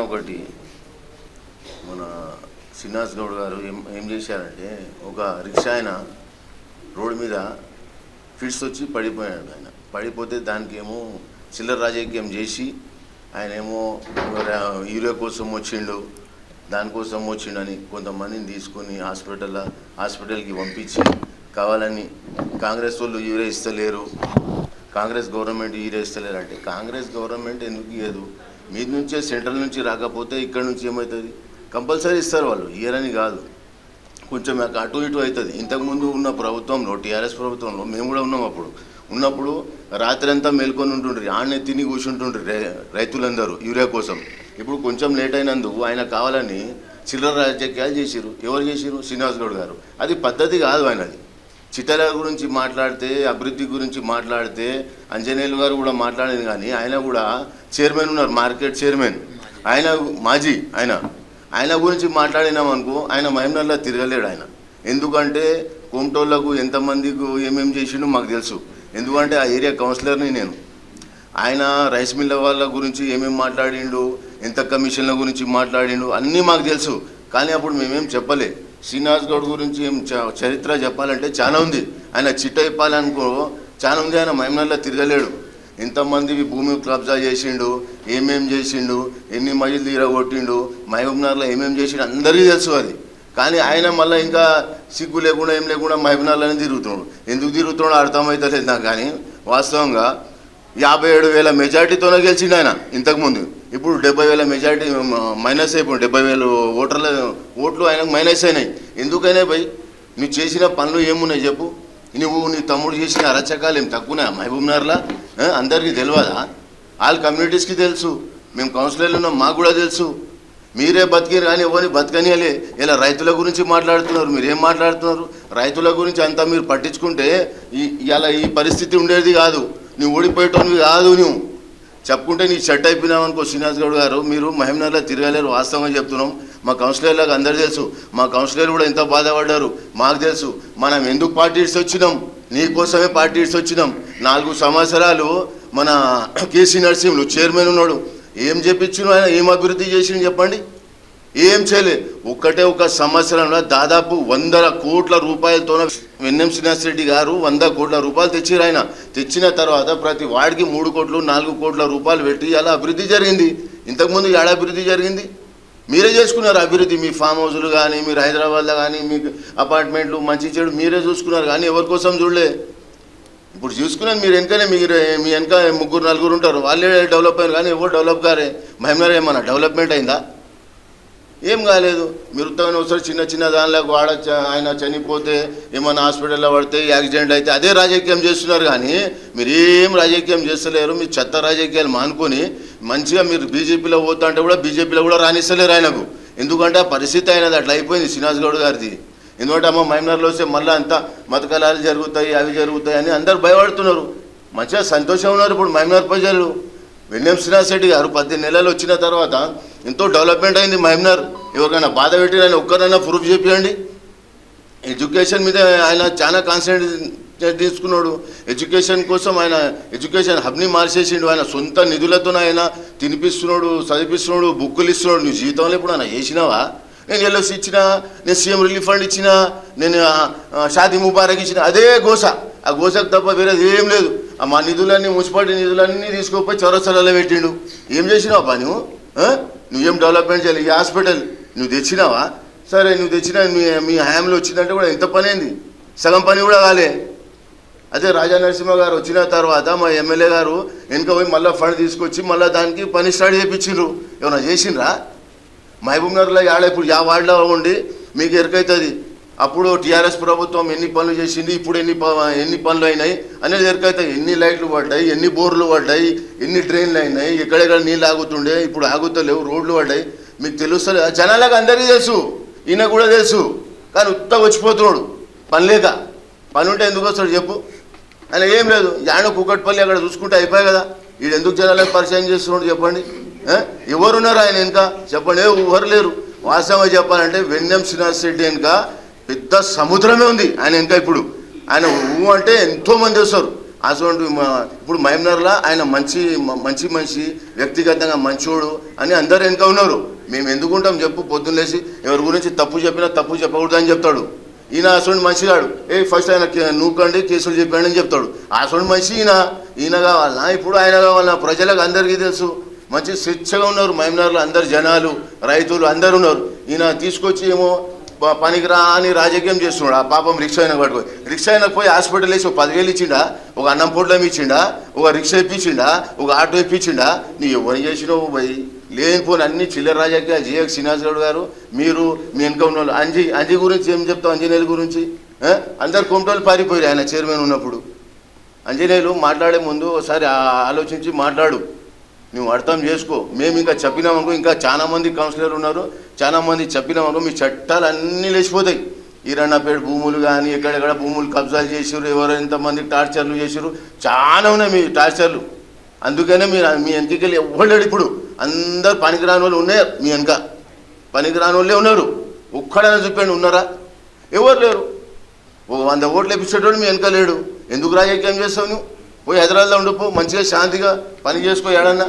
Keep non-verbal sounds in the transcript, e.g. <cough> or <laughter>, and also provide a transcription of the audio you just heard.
ఒకటి మన శ్రీనివాస్ గౌడ్ గారు ఏం ఏం చేశారంటే ఒక రిక్షా ఆయన రోడ్డు మీద ఫిట్స్ వచ్చి పడిపోయాడు ఆయన. పడిపోతే దానికి ఏమో చిల్లర రాజకీయం చేసి ఆయన ఏమో యూరియా కోసం వచ్చిండు దానికోసం వచ్చిండని కొంతమందిని తీసుకొని హాస్పిటల్ హాస్పిటల్కి పంపించి కావాలని కాంగ్రెస్ వాళ్ళు యూరియా ఇస్తలేరు కాంగ్రెస్ గవర్నమెంట్ యూరియా ఇస్తలేరు అంటే కాంగ్రెస్ గవర్నమెంట్ ఎందుకు ఇయ్యదు? మీ నుంచే సెంట్రల్ నుంచి రాకపోతే ఇక్కడ నుంచి ఏమవుతుంది కంపల్సరీ ఇస్తారు వాళ్ళు ఇయ్యరని కాదు. కొంచెం అటు ఇటు అవుతుంది ఇంతకుముందు ఉన్న ప్రభుత్వంలో టీఆర్ఎస్ ప్రభుత్వంలో మేము కూడా ఉన్నాం అప్పుడు. ఉన్నప్పుడు రాత్రి అంతా మేల్కొని ఉంటుండ్రి ఆడనే తిని కూర్చుంటుండ్రి రైతులందరూ యూరియా కోసం. ఇప్పుడు కొంచెం లేట్ అయినందుకు ఆయన కావాలని చిల్లర రాజకీయాలు చేసిరు ఎవరు చేసిరు శ్రీనివాస్ గౌడ్ గారు. అది పద్ధతి కాదు ఆయనది. చిట్టల గురించి మాట్లాడితే అభివృద్ధి గురించి మాట్లాడితే అంజనేయులు గారు కూడా మాట్లాడింది కానీ ఆయన కూడా చైర్మన్ ఉన్నారు మార్కెట్ చైర్మన్. ఆయన మాజీ ఆయన. ఆయన గురించి మాట్లాడినాం అనుకో ఆయన మహిమనల్లా తిరగలేడు ఆయన. ఎందుకంటే కోమటోళ్ళకు ఎంతమందికి ఏమేం చేసిండో మాకు తెలుసు. ఎందుకంటే ఆ ఏరియా కౌన్సిలర్ని నేను. ఆయన రైస్ మిల్ల వాళ్ళ గురించి ఏమేమి మాట్లాడిండు ఎంత కమిషన్ల గురించి మాట్లాడిండు అన్నీ మాకు తెలుసు. కానీ అప్పుడు మేమేం చెప్పలే. శ్రీనివాస్ గౌడ్ గురించి ఏం చరిత్ర చెప్పాలంటే చాలా ఉంది. ఆయన చిట్ట ఇప్పాలనుకో చాలా ఉంది. ఆయన మహిమనల్లా తిరగలేడు. ఎంతమంది భూమి కబ్జా చేసిండు ఏమేం చేసిండు ఎన్ని మైళ్ళు తీరగొట్టిండు మహబూబ్నగర్లో ఏమేం చేసిండు అందరికీ తెలుసు అది. కానీ ఆయన మళ్ళీ ఇంకా సిగ్గు లేకుండా ఏం లేకుండా మహబూబ్నగర్లోనే తిరుగుతున్నాడు. ఎందుకు తిరుగుతున్నాడో అర్థమవుతలేదు నాకు కానీ. వాస్తవంగా యాభై ఏడు వేల మెజార్టీతోనే గెలిచిండు ఆయన ఇంతకుముందు. ఇప్పుడు డెబ్బై వేల మెజార్టీ మైనస్ అయిపోయింది. డెబ్బై వేలు ఓటర్ల ఓట్లు ఆయనకు మైనస్ అయినాయి. ఎందుకైనా పోయి నువ్వు చేసిన పనులు ఏమున్నాయి చెప్పు. నువ్వు నీ తమ్ముడు చేసిన అరచకాలు ఏం తక్కువనా మహబూబ్నగర్లా? ఆ, అందరికీ తెలియదా వాళ్ళ కమ్యూనిటీస్కి తెలుసు. మేము కౌన్సిలర్లు ఉన్నాం మాకు కూడా తెలుసు. మీరే బతికిరు కానీ ఎవరిని బతకనియలే. ఇలా రైతుల గురించి మాట్లాడుతున్నారు మీరు ఏం మాట్లాడుతున్నారు? రైతుల గురించి అంతా మీరు పట్టించుకుంటే ఈ ఇలా ఈ పరిస్థితి ఉండేది కాదు. నువ్వు ఓడిపోయేటోనివి కాదు నువ్వు. చెప్పుకుంటే నీ సెట్ అయిపోయినావు అనుకో శ్రీనివాస్ గౌడ్ గారు మీరు మహిమనగర్లో తిరగలేరు వాస్తవంగా చెప్తున్నాం. మా కౌన్సిలర్లకు అందరు తెలుసు మా కౌన్సిలర్ కూడా ఎంత బాధపడ్డారు మాకు తెలుసు. మనం ఎందుకు పార్టీ ఇడిచి వచ్చినాం? నీకోసమే పార్టీ ఇడిచి వచ్చినాం. నాలుగు సంవత్సరాలు మన <clears throat> కేసీ నరసింహులు చైర్మన్ ఉన్నాడు. ఏం చెప్పించిన ఆయన ఏం అభివృద్ధి చేసిండు చెప్పండి. ఏం చేయలే. ఒక్కటే ఒక సంవత్సరంలో దాదాపు వందల కోట్ల రూపాయలతో వెన్నెం శ్రీనివాసరెడ్డి గారు వంద కోట్ల రూపాయలు తెచ్చిరు ఆయన. తెచ్చిన తర్వాత ప్రతి వాడికి మూడు కోట్లు నాలుగు కోట్ల రూపాయలు పెట్టి అలా అభివృద్ధి జరిగింది. ఇంతకుముందు ఏడ అభివృద్ధి జరిగింది? మీరే చేసుకున్నారు అభివృద్ధి. మీ ఫామ్ హౌస్లు కానీ మీరు హైదరాబాద్లో కానీ మీ అపార్ట్మెంట్లు మంచి చెడు మీరే చూసుకున్నారు కానీ ఎవరి కోసం చూడలే? ఇప్పుడు చూసుకున్నాను మీరు వెనకనే మీరు మీ వెనక ముగ్గురు నలుగురు ఉంటారు. వాళ్ళే డెవలప్ అయ్యారు కానీ ఎవరు డెవలప్ కారే? మహిమనగర్ ఏమన్నా డెవలప్మెంట్ అయిందా? ఏం కాలేదు. మీరు ఉత్తమైన ఒకసారి చిన్న చిన్న దానిలోకి వాడ ఆయన చనిపోతే ఏమైనా హాస్పిటల్లో పడితే యాక్సిడెంట్ అయితే అదే రాజకీయం చేస్తున్నారు కానీ మీరు ఏం రాజకీయం చేస్తలేరు. మీ చెత్త రాజకీయాలు మానుకొని మంచిగా మీరు బీజేపీలో పోతా అంటే కూడా బీజేపీలో కూడా రాణిస్తలేరు ఆయనకు. ఎందుకంటే ఆ పరిస్థితి అయినది అట్లా అయిపోయింది శ్రీనివాస్ గౌడ్ గారిది. ఎందుకంటే అమ్మ మైమనర్లో వస్తే మళ్ళీ అంతా మతకలాలు జరుగుతాయి అవి జరుగుతాయి అని అందరు భయపడుతున్నారు. మంచిగా సంతోషం ఉన్నారు ఇప్పుడు మైమనర్ ప్రజలు. వెన్నెం శ్రీనివాస్ రెడ్డి గారు పద్దెనిమిది నెలలు వచ్చిన తర్వాత ఎంతో డెవలప్మెంట్ అయింది మహిమనర్ ఎవరికైనా బాధ పెట్టి ఆయన ఒక్కరైనా ప్రూఫ్ చేపియండి. ఎడ్యుకేషన్ మీద ఆయన చాలా కాన్సన్ట్రేట్ తీసుకున్నాడు. ఎడ్యుకేషన్ కోసం ఆయన ఎడ్యుకేషన్ హబ్ని మార్చేసిండు. ఆయన సొంత నిధులతో ఆయన తినిపిస్తున్నాడు చదివిస్తున్నాడు బుక్కులు ఇస్తున్నాడు. నువ్వు జీవితంలో ఇప్పుడు ఆయన చేసినావా? నేను ఎల్ఓసి ఇచ్చిన నేను సీఎం రిలీఫ్ ఫండ్ ఇచ్చిన నేను షాది షాదీ ముబారక్ ఇచ్చిన అదే గోస ఆ గోసకు తప్ప వేరేది ఏం లేదు. ఆ మా నిధులన్నీ మున్సిపాలిటీ నిధులన్నీ తీసుకుపోయి చౌరస్థలలో పెట్టిండు. ఏం చేసినావు పా నువ్వు? నువ్వేం డెవలప్మెంట్ చేయాలి? ఈ హాస్పిటల్ నువ్వు తెచ్చినావా? సరే నువ్వు తెచ్చిన మీ మీ హయాంలో వచ్చిందంటే కూడా ఎంత పని అయింది సగం పని కూడా కాలే. అదే రాజా నరసింహ గారు వచ్చిన తర్వాత మా ఎమ్మెల్యే గారు వెనుక పోయి మళ్ళీ ఫండ్ తీసుకొచ్చి మళ్ళీ దానికి పని స్టార్ట్ చేయించిండ్రు ఏమైనా చేసిండ్రా? మహబూబ్నగర్లో ఆడ ఇప్పుడు యా వార్డులో ఉండి మీకు ఎరుకైతుంది. అప్పుడు టీఆర్ఎస్ ప్రభుత్వం ఎన్ని పనులు చేసింది ఇప్పుడు ఎన్ని ఎన్ని పనులు అయినాయి అనేది ఎరకైతాయి. ఎన్ని లైట్లు పడ్డాయి ఎన్ని బోర్లు పడ్డాయి ఎన్ని ట్రైన్లు అయినాయి ఎక్కడెక్కడ నీళ్ళు ఆగుతుండే ఇప్పుడు ఆగుతలేవు రోడ్లు పడ్డాయి. మీకు తెలుస్తలే జనాలకు అందరికీ తెలుసు ఈయన కూడా తెలుసు. కానీ ఉత్త వచ్చిపోతున్నాడు. పని లేక. పని ఉంటే ఎందుకు వస్తాడు చెప్పు. ఆయన ఏం లేదు. యాడ కుక్కటిపల్లి అక్కడ చూసుకుంటే అయిపోయాయి కదా. వీడు ఎందుకు జనాలకు పరిచయం చేస్తున్నాడు చెప్పండి. ఎవరున్నారు ఆయన వెనుక చెప్పండి. ఏ ఎవరు లేరు. వాస్తవంగా చెప్పాలంటే వెన్నెం శ్రీనివాస్ రెడ్డి వెనుక పెద్ద సముద్రమే ఉంది. ఆయన ఇంకా ఇప్పుడు. ఆయన ఊ అంటే ఎంతో మంది వస్తారు. అటువంటి ఇప్పుడు మైమ్నర్లా ఆయన మంచి మంచి మనిషి వ్యక్తిగతంగా మంచోడు అని అందరు వెనుక ఉన్నారు. మేము ఎందుకుంటాం చెప్పు పొద్దున్నేసి ఎవరి గురించి తప్పు చెప్పినా తప్పు చెప్పకూడదు అని చెప్తాడు. ఈయన అసలు మనిషిగాడు ఏ ఫస్ట్ ఆయన నూకండి కేసులు చెప్పాడు అని చెప్తాడు. అసలు మనిషి ఈయన ఈయన కావాల? ఇప్పుడు ఆయన కావాల? ప్రజలకు అందరికీ తెలుసు. మంచి స్వేచ్ఛగా ఉన్నారు మైమ్నర్లు అందరు జనాలు రైతులు అందరు ఉన్నారు. ఈయన తీసుకొచ్చి ఏమో పనికిరా అని రాజకీయం చేస్తున్నాడు. ఆ పాపం రిక్షా అయినా పట్టుకో రిక్షా అయినా పోయి హాస్పిటల్ వేసి ఒక పదివేలు ఇచ్చిండా? ఒక అన్నం పొట్లం ఇచ్చిండా? ఒక రిక్షా ఇప్పించిండా? ఒక ఆటో ఇప్పించిండా? నీ ఎవరు చేసినావు పోయి లేనిపోని అన్ని చిల్లర రాజకీయాలు జీఎక్ శ్రీనివాస్ గౌడ్ గారు. మీరు మీ వెనుక ఉన్న వాళ్ళు అంజి అంజి గురించి ఏం చెప్తావు అంజనేయుల గురించి? అందరు కొమటోళ్ళు పారిపోయారు ఆయన చైర్మన్ ఉన్నప్పుడు. అంజనేయులు మాట్లాడే ముందు ఒకసారి ఆలోచించి మాట్లాడు. నువ్వు అర్థం చేసుకో. మేము ఇంకా చెప్పినామనుకో ఇంకా చాలా మంది కౌన్సిలర్ ఉన్నారు. చాలా మంది చెప్పినామనుకో మీ చట్టాలు అన్నీ లేచిపోతాయి ఈరన్నపేట భూములు కానీ ఎక్కడెక్కడ భూములు కబ్జాలు చేసారు ఎవరు ఎంతమంది టార్చర్లు చేసారు చాలా ఉన్నాయి మీ టార్చర్లు. అందుకనే మీరు మీ వెనకకి ఎవ్వలేడు ఇప్పుడు. అందరు పనికిరాని వాళ్ళు ఉన్నారు మీ వెనక. పనికిరాని వాళ్ళే ఉన్నారు. ఒక్కడైనా చెప్పండి ఉన్నారా? ఎవరు లేరు? ఒక వంద ఓట్లు ఇప్పించేటోడు మీ వెనక లేడు. ఎందుకు రాజకీయం చేస్తావు నువ్వు? పోయి హైదరాబాద్లో ఉండిపో మంచిగా శాంతిగా పని చేసుకో ఏడన్నా.